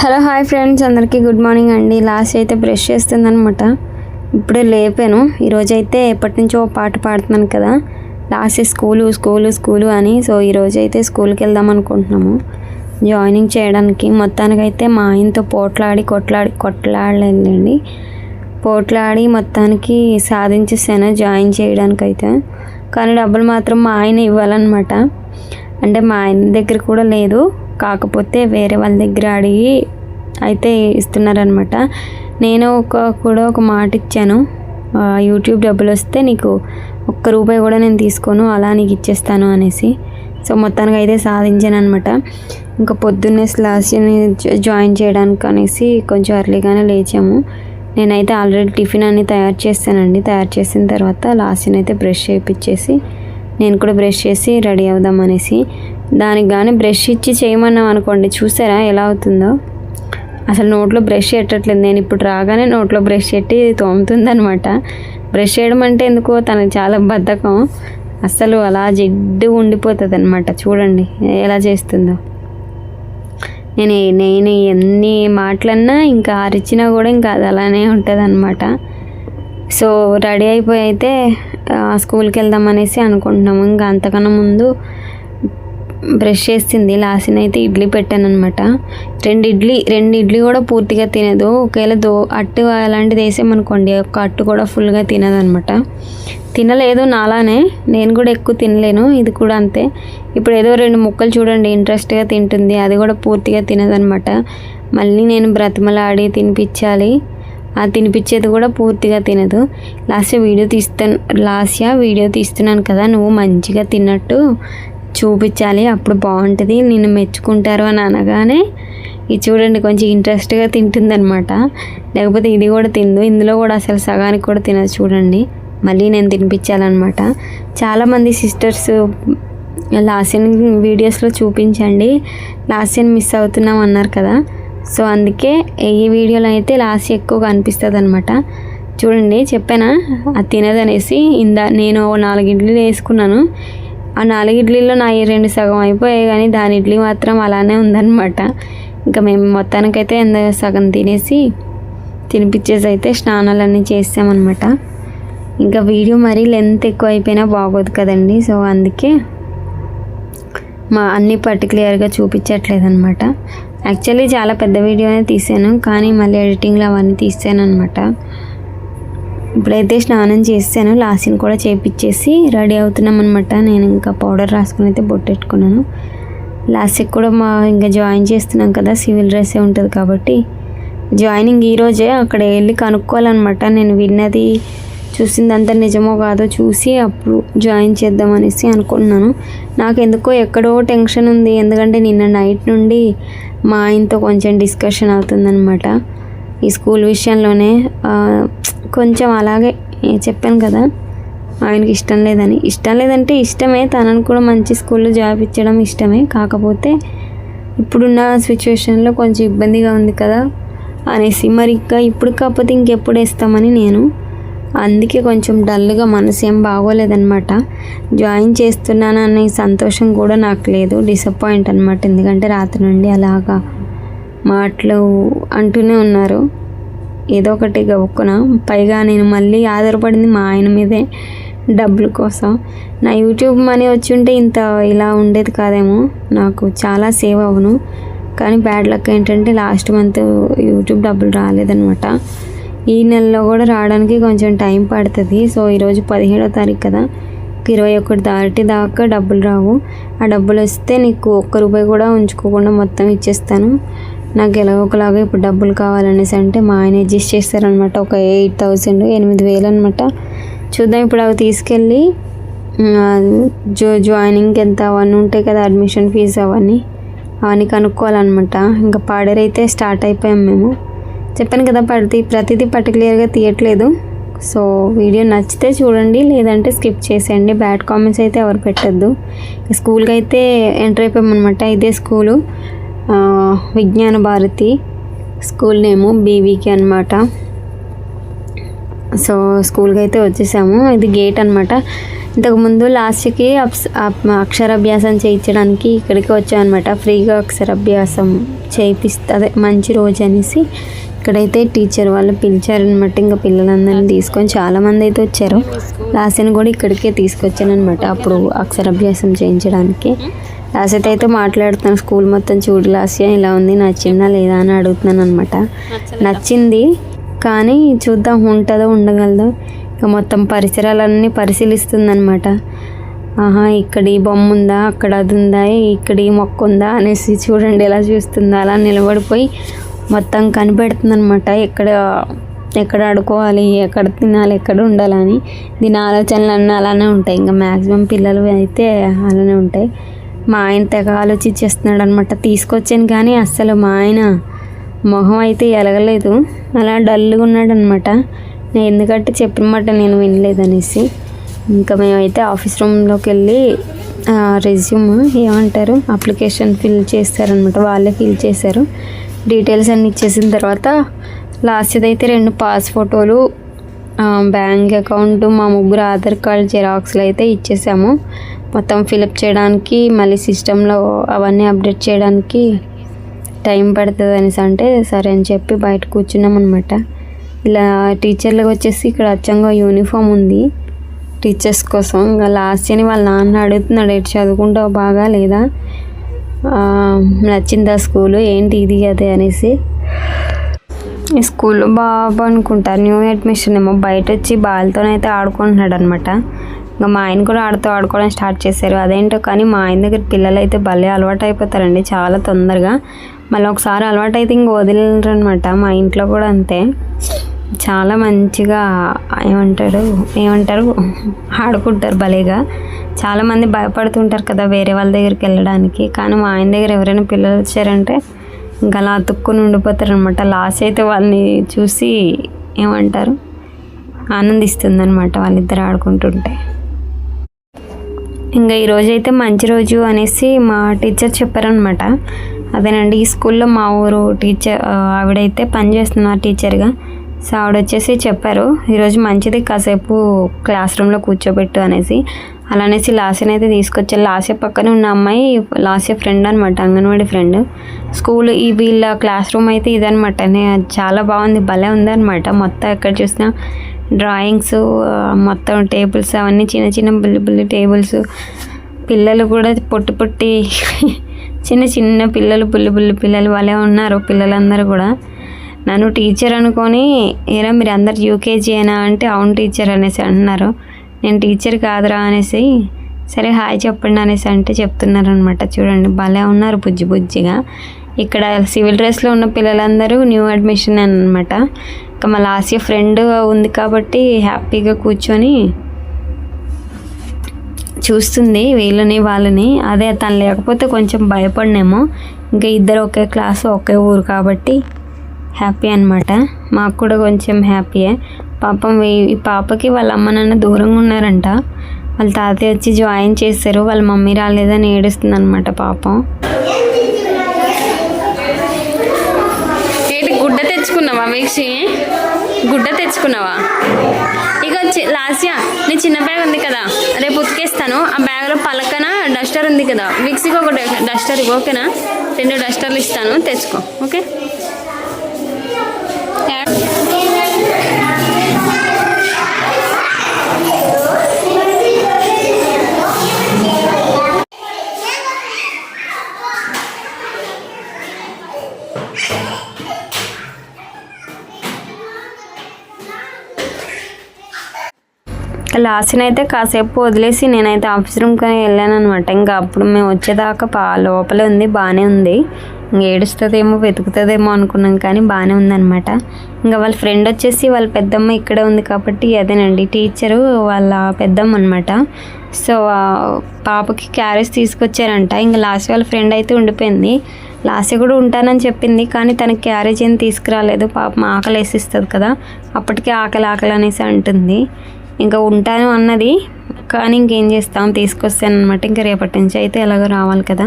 Hello hi friends. అందరికీ good morning అండి. Last అయితే బ్రష్ చేస్తుందనమాట ఇప్పుడే లేపాను. ఈరోజు అయితే ఎప్పటి నుంచో ఓ పాట పాడుతున్నాను కదా. లాస్ట్ స్కూలు స్కూలు స్కూలు అని. సో ఈరోజు అయితే స్కూల్కి వెళ్దాం అనుకుంటున్నాము. జాయినింగ్ చేయడానికి. మొత్తానికైతే మా ఆయనతో పోట్లాడి కొట్లాడి కొట్లాడలేదండి. పోట్లాడి మొత్తానికి సాధించేసాను జాయిన్ చేయడానికైతే. కానీ డబ్బులు మాత్రం మా ఆయన ఇవ్వాలన్నమాట. అంటే మా ఆయన దగ్గర కూడా లేదు. కాకపోతే వేరే వాళ్ళ దగ్గర అడిగి అయితే ఇస్తున్నారనమాట నేను ఒక కూడా ఒక మాట ఇచ్చాను. యూట్యూబ్ డబ్బులు వస్తే నీకు ఒక్క రూపాయి కూడా నేను తీసుకోను అలా నీకు ఇచ్చేస్తాను అనేసి. సో మొత్తానికి అయితే సాధించాను అనమాట ఇంకా పొద్దున్నే స్లాస్ని జాయిన్ చేయడానికి అనేసి కొంచెం అర్లీగానే లేచాము. నేనైతే ఆల్రెడీ టిఫిన్ అన్ని తయారు చేస్తానండి. తయారు చేసిన తర్వాత లాస్ట్ని అయితే బ్రష్ చేయించేసి నేను కూడా బ్రష్ చేసి రెడీ అవుదాం అనేసి. దానికి కానీ బ్రష్ ఇచ్చి చేయమన్నాం అనుకోండి చూసారా ఎలా అవుతుందో? అసలు నోట్లో బ్రష్ పెట్టట్లేదు నేను ఇప్పుడు రాగానే నోట్లో బ్రష్ పెట్టి తోముతుంది అనమాట బ్రష్ చేయడం అంటే ఎందుకో తనకి చాలా బద్ధకం. అసలు అలా జిడ్డు ఉండిపోతుంది అనమాట చూడండి ఎలా చేస్తుందో. నేను నేను ఎన్ని మాటలన్నా ఇంకా అరిచినా కూడా ఇంకా అది అలానే ఉంటుంది అనమాట సో రెడీ అయిపోయి అయితే ఆ, స్కూల్కి వెళ్దాం అనేసి అనుకుంటున్నాము. ఇంకా అంతకన్నా ముందు బ్రష్ చేసింది. లాసిన అయితే ఇడ్లీ పెట్టాను అనమాట రెండు ఇడ్లీ రెండు ఇడ్లీ కూడా పూర్తిగా తినదు. ఒకవేళ దో అట్టు అలాంటిది వేసామనుకోండి ఒక అట్టు కూడా ఫుల్గా తినదు అనమాట తినలేదు నాలానే. నేను కూడా ఎక్కువ తినలేను. ఇది కూడా అంతే. ఇప్పుడు ఏదో రెండు ముక్కలు చూడండి ఇంట్రెస్ట్గా తింటుంది. అది కూడా పూర్తిగా తినదనమాట మళ్ళీ నేను బ్రతిమలాడి తినిపించాలి. ఆ తినిపించేది కూడా పూర్తిగా తినదు. లాస్ట్ వీడియో తీస్తాను లాస్ట్ వీడియో తీస్తున్నాను కదా నువ్వు మంచిగా తిన్నట్టు. చూపించాలి అప్పుడు బాగుంటుంది. నిన్ను మెచ్చుకుంటారు అని అనగానే ఇది చూడండి కొంచెం ఇంట్రెస్ట్గా తింటుందనమాట లేకపోతే ఇది కూడా తిందు. ఇందులో కూడా అసలు సగానికి కూడా తినదు చూడండి. మళ్ళీ నేను తినిపించాలన్నమాట. చాలామంది సిస్టర్స్ లాస్యన్ వీడియోస్లో చూపించండి. లాస్యన్ మిస్ అవుతున్నాం అన్నారు కదా. సో అందుకే ఈ వీడియోలో అయితే లాస్ట్ ఎక్కువగా అనిపిస్తుంది అనమాట చూడండి చెప్పానా? అది తినదనేసి ఇందా నేను నాలుగింటిలో వేసుకున్నాను. ఆ నాలుగు ఇడ్లీలో నా ఈ రెండు సగం అయిపోయాయి కానీ దాని ఇడ్లీ మాత్రం అలానే ఉందన్నమాట. ఇంకా మేము మొత్తానికైతే ఎంత సగం తినేసి తినిపించేసి అయితే స్నానాలన్నీ చేసామన్నమాట. ఇంకా వీడియో మరీ లెంత్ ఎక్కువ అయిపోయినా బాగోదు కదండి. సో అందుకే మా అన్ని పర్టికులర్గా చూపించట్లేదు అనమాట యాక్చువల్లీ చాలా పెద్ద వీడియోనే తీసాను కానీ మళ్ళీ ఎడిటింగ్లో అవన్నీ తీసాను అనమాట ఇప్పుడైతే స్నానం చేసాను లాసిన్ కూడా చేపించేసి రెడీ అవుతున్నాం అనమాట నేను ఇంకా పౌడర్ రాసుకుని అయితే బొట్టెట్టుకున్నాను లాస్ట్కి కూడా మా ఇంకా జాయిన్ చేస్తున్నాం కదా సివిల్ డ్రెస్సే ఉంటుంది కాబట్టి. జాయినింగ్ ఈరోజే అక్కడ వెళ్ళి కనుక్కోవాలన్నమాట. నేను విన్నది చూసిందంతా నిజమో కాదో చూసి అప్పుడు జాయిన్ చేద్దాం అనేసి అనుకుంటున్నాను. నాకు ఎందుకో ఎక్కడో టెన్షన్ ఉంది. ఎందుకంటే నిన్న నైట్ నుండి మా ఆయనతో కొంచెం డిస్కషన్ అవుతుందన్నమాట. ఈ స్కూల్ విషయంలోనే కొంచెం అలాగే చెప్పాను కదా ఆయనకి ఇష్టం లేదని. ఇష్టం లేదంటే ఇష్టమే తనను కూడా మంచి స్కూల్లో జాబ్ ఇచ్చడం ఇష్టమే. కాకపోతే ఇప్పుడున్న సిచ్యువేషన్లో కొంచెం ఇబ్బందిగా ఉంది కదా అనేసి. మరి ఇంకా ఇప్పుడు కాకపోతే ఇంకెప్పుడు వేస్తామని నేను. అందుకే కొంచెం డల్గా మనసు ఏం బాగోలేదనమాట జాయిన్ చేస్తున్నాననే సంతోషం కూడా నాకు లేదు. డిసప్పాయింట్ అనమాట ఎందుకంటే రాత్రి నుండి అలాగా మాటలు అంటూనే ఉన్నారు. ఏదో ఒకటి గవ్వుకున పైగా నేను మళ్ళీ ఆధారపడింది మా ఆయన మీదే డబ్బుల కోసం. నా యూట్యూబ్ మనీ వచ్చి ఉంటే ఇంత ఇలా ఉండేది కాదేమో. నాకు చాలా సేవ్ అవును కానీ బ్యాడ్ లక్ ఏంటంటే లాస్ట్ మంత్ యూట్యూబ్ డబ్బులు రాలేదనమాట ఈ నెలలో కూడా రావడానికి కొంచెం టైం పడుతుంది. సో ఈరోజు పదిహేడో తారీఖు కదా. ఇరవై ఒకటి దాటి దాకా డబ్బులు రావు. ఆ డబ్బులు వస్తే నీకు ఒక్క రూపాయి కూడా ఉంచుకోకుండా మొత్తం ఇచ్చేస్తాను. నాకు ఎలాగోలాగా ఒకలాగా ఇప్పుడు డబ్బులు కావాలనేసి అంటే మా ఆయన అడ్జస్ట్ చేస్తారనమాట ఒక ఎయిట్ థౌసండ్ ఎనిమిది వేలు అనమాట చూద్దాం ఇప్పుడు అవి తీసుకెళ్ళి జో జాయినింగ్కి ఎంత అవన్నీ ఉంటాయి కదా అడ్మిషన్ ఫీజు అవన్నీ అవన్నీ కనుక్కోవాలన్నమాట. ఇంకా పాడేరైతే స్టార్ట్ అయిపోయాం మేము. చెప్పాను కదా ప్రతి ప్రతిదీ పర్టికులర్గా తీయట్లేదు. సో వీడియో నచ్చితే చూడండి లేదంటే స్కిప్ చేసేయండి. బ్యాడ్ కామెంట్స్ అయితే ఎవరు పెట్టద్దు. స్కూల్కి అయితే ఎంటర్ అయిపోయామన్నమాట ఇదే స్కూలు. విజ్ఞాన భారతి స్కూల్ నేము బీవీకి అనమాట సో స్కూల్కి అయితే వచ్చేసాము. ఇది గేట్ అనమాట ఇంతకుముందు లాస్ట్కి అప్స్- అక్షరాభ్యాసం చేయించడానికి ఇక్కడికి వచ్చామన్నమాట. ఫ్రీగా అక్షరాభ్యాసం చేయిపిస్తే అదే మంచి రోజు అనేసి ఇక్కడైతే టీచర్ వాళ్ళు పిలిచారనమాట ఇంకా పిల్లలందరినీ తీసుకొని చాలామంది అయితే వచ్చారు. లాస్ట్ని కూడా ఇక్కడికే తీసుకొచ్చానమాట అప్పుడు అక్షరాభ్యాసం చేయించడానికి. లాస్ట్ అయితే మాట్లాడుతున్నాను. స్కూల్ మొత్తం చూడు లాస్య ఇలా ఉంది నచ్చిందా లేదా అని అడుగుతున్నాను అనమాట నచ్చింది కానీ చూద్దాం ఉంటుందో ఉండగలదో. ఇక మొత్తం పరిసరాలన్నీ పరిశీలిస్తుందన్నమాట. ఆహా ఇక్కడ ఈ బొమ్మ ఉందా అక్కడ అది ఉందా ఇక్కడ ఈ మొక్క ఉందా అనేసి చూడండి ఎలా చూస్తుందా. అలా నిలబడిపోయి మొత్తం కనిపెడుతుందన్నమాట. ఎక్కడ ఎక్కడ ఆడుకోవాలి ఎక్కడ తినాలి ఎక్కడ ఉండాలని. దీని ఆలోచనలు అన్నీ అలానే ఉంటాయి. ఇంకా మ్యాక్సిమం పిల్లలు అయితే అలానే ఉంటాయి. మా ఆయన తెగ ఆలోచించేస్తున్నాడు అనమాట తీసుకొచ్చాను కానీ అస్సలు మా ఆయన మొహం అయితే ఎలగలేదు. అలా డల్గా ఉన్నాడు అనమాట నేను ఎందుకంటే చెప్పిన మాట నేను వినలేదనేసి. ఇంకా మేమైతే ఆఫీస్ రూమ్లోకి వెళ్ళి రెజ్యూమ్ ఏమంటారు అప్లికేషన్ ఫిల్ చేస్తారనమాట వాళ్ళే ఫిల్ చేశారు. డీటెయిల్స్ అన్ని ఇచ్చేసిన తర్వాత లాస్ట్ అయితే రెండు పాస్ ఫోటోలు బ్యాంక్ అకౌంట్ మా ముగ్గురు ఆధార్ కార్డ్ జిరాక్స్లు అయితే ఇచ్చేసాము. మొత్తం ఫిలప్ చేయడానికి మళ్ళీ సిస్టంలో అవన్నీ అప్డేట్ చేయడానికి టైం పడుతుంది అనేసి అంటే సరే అని చెప్పి బయట కూర్చున్నాం అనమాట ఇలా టీచర్లకు వచ్చేసి ఇక్కడ అచ్చంగా యూనిఫామ్ ఉంది. టీచర్స్ కోసం ఇంకా లాస్ట్ అని వాళ్ళ నాన్న అడుగుతున్నాడు ఎటు చదువుకుంటావు బాగా లేదా? నచ్చిందా స్కూలు? ఏంటి ఇది అదే? అనేసి. స్కూల్లో బాబు అనుకుంటా న్యూ అడ్మిషన్ ఏమో బయట వచ్చి బాల్తోనైతే ఆడుకుంటున్నాడు అనమాట ఇంకా మా ఆయన కూడా ఆడుతూ ఆడుకోవడం స్టార్ట్ చేశారు. అదేంటో కానీ మా ఆయన దగ్గర పిల్లలు అయితే భలే అలవాటు అయిపోతారండి చాలా తొందరగా. మళ్ళీ ఒకసారి అలవాటు అయితే ఇంక వదిలేరు అనమాట మా ఇంట్లో కూడా అంతే. చాలా మంచిగా ఏమంటారు ఏమంటారు ఆడుకుంటారు భలేగా. చాలామంది భయపడుతుంటారు కదా వేరే వాళ్ళ దగ్గరికి వెళ్ళడానికి. కానీ మా ఆయన దగ్గర ఎవరైనా పిల్లలు వచ్చారంటే ఇంకా అలా అతుక్కుని ఉండిపోతారు అనమాట లాస్ట్ అయితే వాళ్ళని చూసి ఏమంటారు ఆనందిస్తుందనమాట వాళ్ళిద్దరు ఆడుకుంటుంటే. ఇంకా ఈరోజు అయితే మంచి రోజు అనేసి మా టీచర్ చెప్పారనమాట అదేనండి ఈ స్కూల్లో మా ఊరు టీచర్ ఆవిడైతే పనిచేస్తున్నారు టీచర్గా. సో ఆవిడ వచ్చేసి చెప్పారు ఈరోజు మంచిది కాసేపు క్లాస్ రూమ్లో కూర్చోబెట్టు అనేసి. అలానేసి లాస్యని అయితే తీసుకొచ్చారు. లాస్య పక్కనే ఉన్న అమ్మాయి లాస్య ఫ్రెండ్ అనమాట అంగన్వాడీ ఫ్రెండ్. స్కూల్ ఈ వీళ్ళ క్లాస్ రూమ్ అయితే ఇదనమాట చాలా బాగుంది భలే ఉందనమాట మొత్తం ఎక్కడ చూసినా డ్రాయింగ్స్ మొత్తం టేబుల్స్ అవన్నీ చిన్న చిన్న బుల్లి బుల్లి టేబుల్స్. పిల్లలు కూడా పొట్టి పొట్టి చిన్న చిన్న పిల్లలు బుల్లి బుల్లి పిల్లలు వాళ్ళే ఉన్నారు పిల్లలందరూ కూడా. నన్ను టీచర్ అనుకొని ఏరా మీరు అందరు యూకేజీ అయినా అంటే అవును టీచర్ అనేసి అంటున్నారు. నేను టీచర్ కాదురా అనేసి సరే హాయ్ చెప్పండి అనేసి అంటే చెప్తున్నారు అనమాట చూడండి భలే ఉన్నారు బుజ్జి బుజ్జిగా. ఇక్కడ సివిల్ డ్రెస్లో ఉన్న పిల్లలందరూ న్యూ అడ్మిషన్ అనమాట ఇంకా మా ఆసియా ఫ్రెండ్ ఉంది కాబట్టి హ్యాపీగా కూర్చొని చూస్తుంది వీళ్ళని వాళ్ళని. అదే తను లేకపోతే కొంచెం భయపడినేమో. ఇంకా ఇద్దరు ఒకే క్లాసు ఒకే ఊరు కాబట్టి హ్యాపీ అనమాట మాకు కూడా కొంచెం హ్యాపీయే. పాపం ఈ పాపకి వాళ్ళ అమ్మ నాన్న దూరంగా ఉన్నారంట. వాళ్ళ తాతయ్య వచ్చి జాయిన్ చేశారు. వాళ్ళ మమ్మీ రాలేదని ఏడుస్తుంది అనమాట పాపం. ఏంటి గుడ్డ తెచ్చుకున్నావా వీక్షి? గుడ్డ తెచ్చుకున్నావా? ఇక లాస్యా నీ చిన్న బ్యాగ్ ఉంది కదా రేపు ఉతికేస్తాను. ఆ బ్యాగ్లో పలకన డస్టర్ ఉంది కదా? విక్స్కి ఒక డస్టర్ ఓకేనా? రెండు డస్టర్లు ఇస్తాను తెచ్చుకో ఓకే? లాస్ట్ని అయితే కాసేపు వదిలేసి నేనైతే ఆఫీస్ రూమ్కి వెళ్ళాను అనమాట ఇంకా అప్పుడు మేము వచ్చేదాకా పా లోపలే ఉంది బాగానే ఉంది. ఇంక ఏడుస్తుందేమో వెతుకుతుందేమో అనుకున్నాం కానీ బాగానే ఉందన్నమాట. ఇంకా వాళ్ళ ఫ్రెండ్ వచ్చేసి వాళ్ళ పెద్దమ్మ ఇక్కడే ఉంది కాబట్టి అదేనండి టీచరు వాళ్ళ పెద్దమ్మ అనమాట సో పాపకి క్యారేజ్ తీసుకొచ్చారంట. ఇంకా లాస్ట్ వాళ్ళ ఫ్రెండ్ అయితే ఉండిపోయింది. లాస్ట్ కూడా ఉంటానని చెప్పింది కానీ తనకి క్యారేజ్ ఏం తీసుకురాలేదు. పాపం ఆకలి వేసిస్తుంది కదా అప్పటికే ఆకలి ఆకలి అనేసి అంటుంది. ఇంకా ఉంటాను అన్నది. కానీ ఇంకేం చేస్తాం? తీసుకొస్తాను అనమాట ఇంకా రేపటి నుంచి అయితే ఎలాగో రావాలి కదా.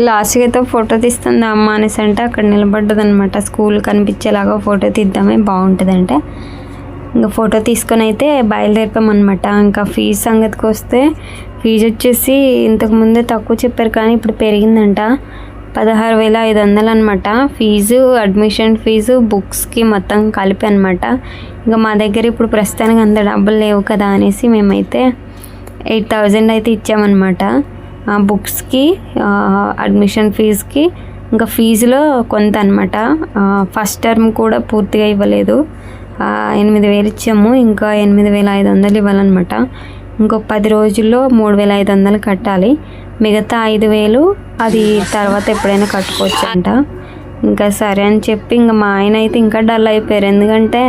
లాస్ట్కి అయితే ఫోటో తీస్తుంది అమ్మ అనేసి అంటే అక్కడ నిలబడ్డది అనమాట స్కూల్ కనిపించేలాగా ఫోటో తీద్దామే బాగుంటుంది అంటే ఇంకా ఫోటో తీసుకొని అయితే బయలుదేరిపామన్నమాట. ఇంకా ఫీజు సంగతికి వస్తే ఫీజు వచ్చేసి ఇంతకు ముందే తక్కువ చెప్పారు కానీ ఇప్పుడు పెరిగిందంట. పదహారు వేల ఐదు వందలు అనమాట ఫీజు అడ్మిషన్ ఫీజు బుక్స్కి మొత్తం కలిపి అనమాట ఇంకా మా దగ్గర ఇప్పుడు ప్రస్తుతానికి అంత డబ్బులు లేవు కదా అనేసి మేమైతే ఎయిట్ థౌజండ్ అయితే ఇచ్చామన్నమాట. ఆ బుక్స్కి అడ్మిషన్ ఫీజుకి ఇంకా ఫీజులో కొంత అనమాట ఫస్ట్ టర్మ్ కూడా పూర్తిగా ఇవ్వలేదు. ఎనిమిది వేలు ఇచ్చాము ఇంకా ఎనిమిది వేల ఐదు వందలు ఇవ్వాలన్నమాట. ఇంకో పది రోజుల్లో మూడు వేల ఐదు వందలు కట్టాలి. మిగతా ఐదు వేలు అది తర్వాత ఎప్పుడైనా కట్టుకోవచ్చు అంట ఇంకా సరే అని చెప్పి ఇంకా మా ఆయన అయితే ఇంకా డల్ అయిపోయారు. ఎందుకంటే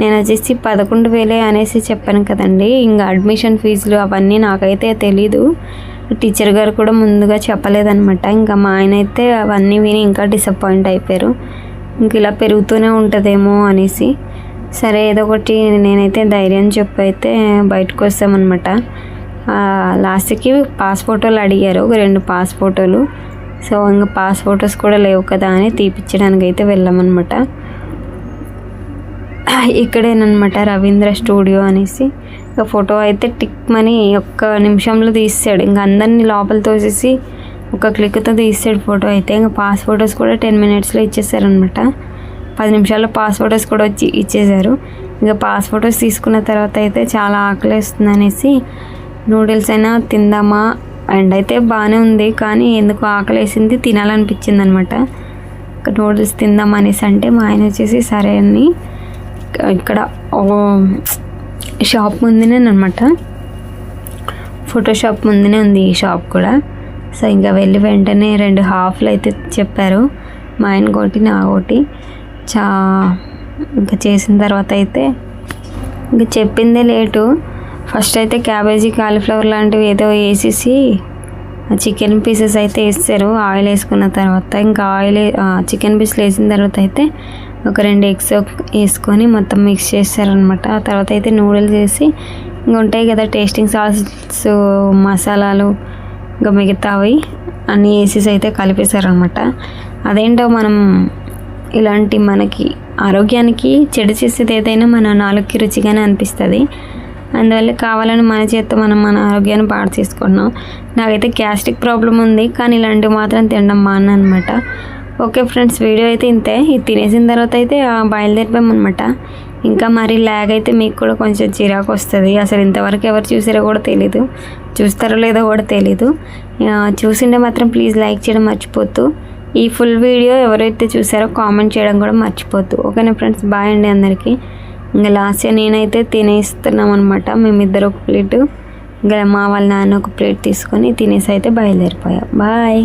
నేను వచ్చేసి పదకొండు వేలే అనేసి చెప్పాను కదండి. ఇంకా అడ్మిషన్ ఫీజులు అవన్నీ నాకైతే తెలీదు. టీచర్ గారు కూడా ముందుగా చెప్పలేదనమాట ఇంకా మా ఆయన అయితే అవన్నీ విని ఇంకా డిసప్పాయింట్ అయిపోయారు. ఇంక ఇలా పెరుగుతూనే ఉంటుందేమో అనేసి. సరే ఏదో ఒకటి నేనైతే ధైర్యం చెప్పి అయితే బయటకు వస్తామన్నమాట. లాస్ట్కి పాస్ ఫోటోలు అడిగారు. ఒక రెండు పాస్ ఫోటోలు సో ఇంకా పాస్ ఫోటోస్ కూడా లేవు కదా అని తీపిచ్చడానికి అయితే వెళ్ళామన్నమాట. ఇక్కడేనమాట రవీంద్ర స్టూడియో అనేసి. ఇంకా ఫోటో అయితే టిక్ మని ఒక్క నిమిషంలో తీసాడు ఇంకా అందరినీ లోపల తోసేసి ఒక క్లిక్తో తీసాడు ఫోటో అయితే. ఇంకా పాస్ ఫోటోస్ కూడా టెన్ మినిట్స్లో ఇచ్చేసారనమాట పది నిమిషాల్లో పాస్ ఫోటోస్ కూడా వచ్చి ఇచ్చేసారు. ఇంకా పాస్ ఫోటోస్ తీసుకున్న తర్వాత అయితే చాలా ఆకలి వేస్తుంది అనేసి నూడిల్స్ అయినా తిందామా? అండ్ అయితే బాగానే ఉంది కానీ ఎందుకు ఆకలి వేసింది తినాలనిపించింది అనమాట నూడిల్స్ తిందాం అనేసి అంటే మా ఆయన వచ్చేసి సరే అని ఇక్కడ షాప్ ముందునే అనమాట ఫోటో షాప్ ముందునే ఉంది ఈ షాప్ కూడా. సో ఇంకా వెళ్ళి వెంటనే రెండు హాఫ్లు అయితే చెప్పారు. మా ఆయన ఒకటి నా ఒకటి చా ఇంకా చేసిన తర్వాత అయితే ఇంకా చెప్పిందే లేటు. ఫస్ట్ అయితే క్యాబేజీ కాలీఫ్లవర్ లాంటివి ఏదో వేసేసి చికెన్ పీసెస్ అయితే వేస్తారు. ఆయిల్ వేసుకున్న తర్వాత ఇంకా ఆయిల్ చికెన్ పీసులు వేసిన తర్వాత అయితే ఒక రెండు ఎగ్స్ వేసుకొని మొత్తం మిక్స్ చేస్తారనమాట ఆ తర్వాత అయితే నూడిల్స్ వేసి ఇంకా ఉంటాయి కదా టేస్టింగ్ సాసెస్ మసాలాలు ఇంకా మిగతావి అన్నీ వేసేసి అయితే కలిపేశారనమాట అదేంటో మనం ఇలాంటి మనకి ఆరోగ్యానికి చెడు చేసేది ఏదైనా మన నాలుగుకి రుచిగానే అనిపిస్తుంది. అందువల్ల కావాలని మన చేత్తో మనం మన ఆరోగ్యాన్ని పాడు చేసుకుంటున్నాం. నాకైతే గ్యాస్ట్రిక్ ప్రాబ్లం ఉంది కానీ ఇలాంటివి మాత్రం తినడం మాన అనమాట ఓకే ఫ్రెండ్స్ వీడియో అయితే ఇంతే. ఇది తినేసిన తర్వాత అయితే బయలుదేరిపోయామన్నమాట. ఇంకా మరి ల్యాగ్ అయితే మీకు కూడా కొంచెం చిరాకు వస్తుంది. అసలు ఇంతవరకు ఎవరు చూసారో కూడా తెలీదు. చూస్తారో లేదో కూడా తెలీదు. చూసిండే మాత్రం ప్లీజ్ లైక్ చేయడం మర్చిపోతూ ఈ ఫుల్ వీడియో ఎవరైతే చూసారో కామెంట్ చేయడం కూడా మర్చిపోద్దు ఓకేనా ఫ్రెండ్స్ బాయ్ అండి అందరికీ. ఇంకా లాస్ట్గా నేనైతే తినేస్తున్నాం అనమాట మేమిద్దరు ఒక ప్లేటు. ఇంకా మా వాళ్ళ నాన్న ఒక ప్లేట్ తీసుకొని తినేసి అయితే బయలుదేరిపోయాం. బాయ్.